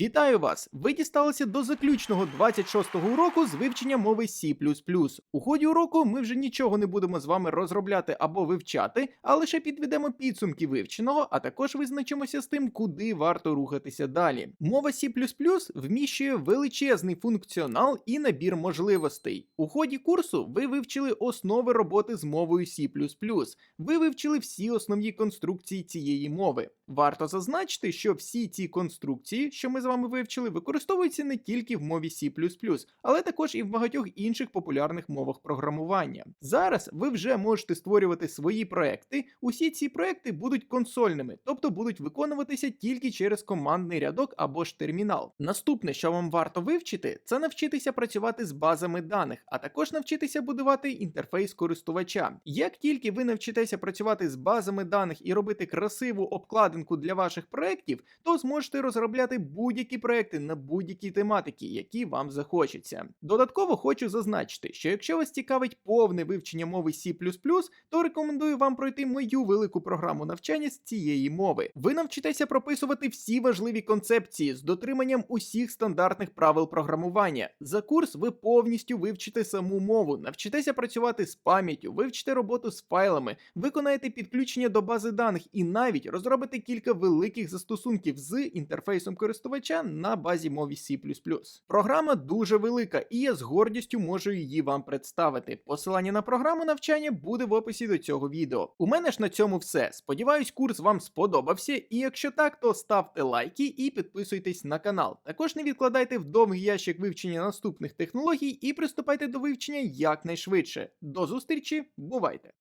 Вітаю вас! Ви дісталися до заключного 26-го уроку з вивчення мови C++. У ході уроку ми вже нічого не будемо з вами розробляти або вивчати, а лише підведемо підсумки вивченого, а також визначимося з тим, куди варто рухатися далі. Мова C++ вміщує величезний функціонал і набір можливостей. У ході курсу ви вивчили основи роботи з мовою C++. Ви вивчили всі основні конструкції цієї мови. Варто зазначити, що всі ці конструкції, що ми вами вивчили, використовуються не тільки в мові C++, але також і в багатьох інших популярних мовах програмування. Зараз ви вже можете створювати свої проекти. Усі ці проекти будуть консольними, тобто будуть виконуватися тільки через командний рядок або ж термінал. Наступне, що вам варто вивчити, це навчитися працювати з базами даних, а також навчитися будувати інтерфейс користувача. Як тільки ви навчитеся працювати з базами даних і робити красиву обкладинку для ваших проєктів, то зможете розробляти будь-які проекти на будь-які тематики, які вам захочеться. Додатково хочу зазначити, що якщо вас цікавить повне вивчення мови C++, то рекомендую вам пройти мою велику програму навчання з цієї мови. Ви навчитеся прописувати всі важливі концепції з дотриманням усіх стандартних правил програмування. За курс ви повністю вивчите саму мову, навчитеся працювати з пам'яттю, вивчите роботу з файлами, виконаєте підключення до бази даних і навіть розробите кілька великих застосунків з інтерфейсом користувача на базі мові C++. Програма дуже велика, і я з гордістю можу її вам представити. Посилання на програму навчання буде в описі до цього відео. У мене ж на цьому все. Сподіваюсь, курс вам сподобався, і якщо так, то ставте лайки і підписуйтесь на канал. Також не відкладайте в довгий ящик вивчення наступних технологій і приступайте до вивчення якнайшвидше. До зустрічі, бувайте!